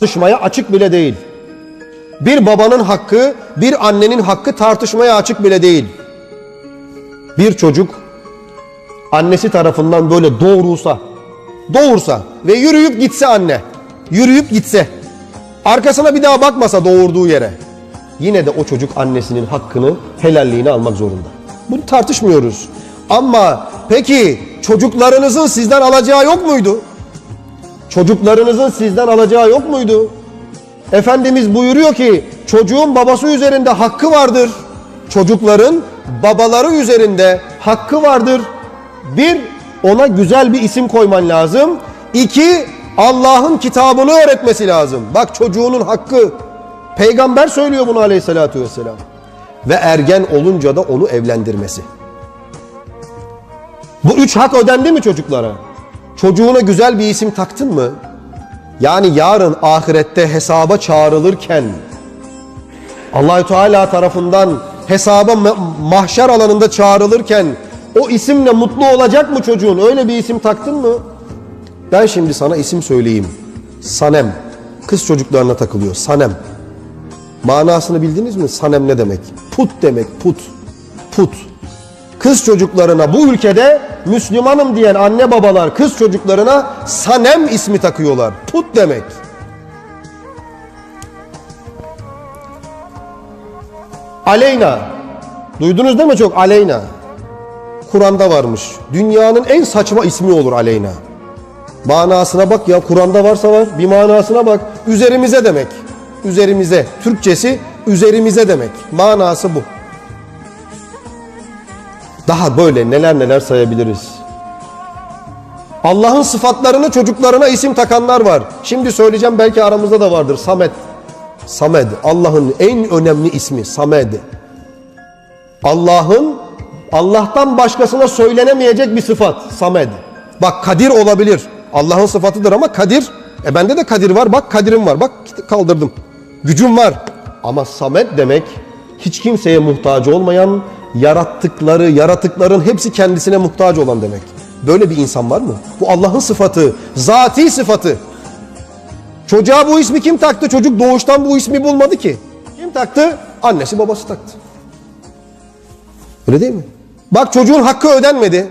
tartışmaya açık bile değil. Bir babanın hakkı, bir annenin hakkı tartışmaya açık bile değil. Bir çocuk annesi tarafından böyle doğurulsa, doğursa ve yürüyüp gitse anne, yürüyüp gitse, arkasına bir daha bakmasa doğurduğu yere, yine de o çocuk annesinin hakkını, helalliğini almak zorunda. Bunu tartışmıyoruz. Ama peki çocuklarınızın sizden alacağı yok muydu? Çocuklarınızın sizden alacağı yok muydu? Efendimiz buyuruyor ki çocuğun babası üzerinde hakkı vardır. Çocukların babaları üzerinde hakkı vardır. Bir, ona güzel bir isim koyman lazım. İki, Allah'ın kitabını öğretmesi lazım. Bak çocuğunun hakkı. Peygamber söylüyor bunu aleyhissalatü vesselam. Ve ergen olunca da onu evlendirmesi. Bu üç hak ödendi mi çocuklara? Çocuğuna güzel bir isim taktın mı? Yani yarın ahirette hesaba çağrılırken Allahü Teala tarafından hesaba ma- mahşer alanında çağrılırken o isimle mutlu olacak mı çocuğun? Öyle bir isim taktın mı? Ben şimdi sana isim söyleyeyim. Sanem. Kız çocuklarına takılıyor. Sanem. Manasını bildiniz mi? Sanem ne demek? Put demek. Put. Put. Kız çocuklarına bu ülkede Müslümanım diyen anne babalar kız çocuklarına Sanem ismi takıyorlar. Put demek. Aleyna. Duydunuz değil mi çok? Aleyna. Kur'an'da varmış. Dünyanın en saçma ismi olur Aleyna. Manasına bak ya Kur'an'da varsa var. Bir manasına bak. Üzerimize demek. Üzerimize. Türkçesi üzerimize demek. Manası bu. Daha böyle neler neler sayabiliriz. Allah'ın sıfatlarını çocuklarına isim takanlar var. Şimdi söyleyeceğim belki aramızda da vardır. Samet. Samed. Allah'ın en önemli ismi Samed. Allah'ın Allah'tan başkasına söylenemeyecek bir sıfat. Samed. Bak Kadir olabilir. Allah'ın sıfatıdır ama Kadir. E bende de Kadir var. Bak Kadir'im var. Bak kaldırdım. Gücüm var. Ama Samet demek hiç kimseye muhtaç olmayan, yarattıkları, yaratıkların hepsi kendisine muhtaç olan demek. Böyle bir insan var mı? Bu Allah'ın sıfatı, zati sıfatı. Çocuğa bu ismi kim taktı? Çocuk doğuştan bu ismi bulmadı ki. Kim taktı? Annesi babası taktı. Öyle değil mi? Bak çocuğun hakkı ödenmedi.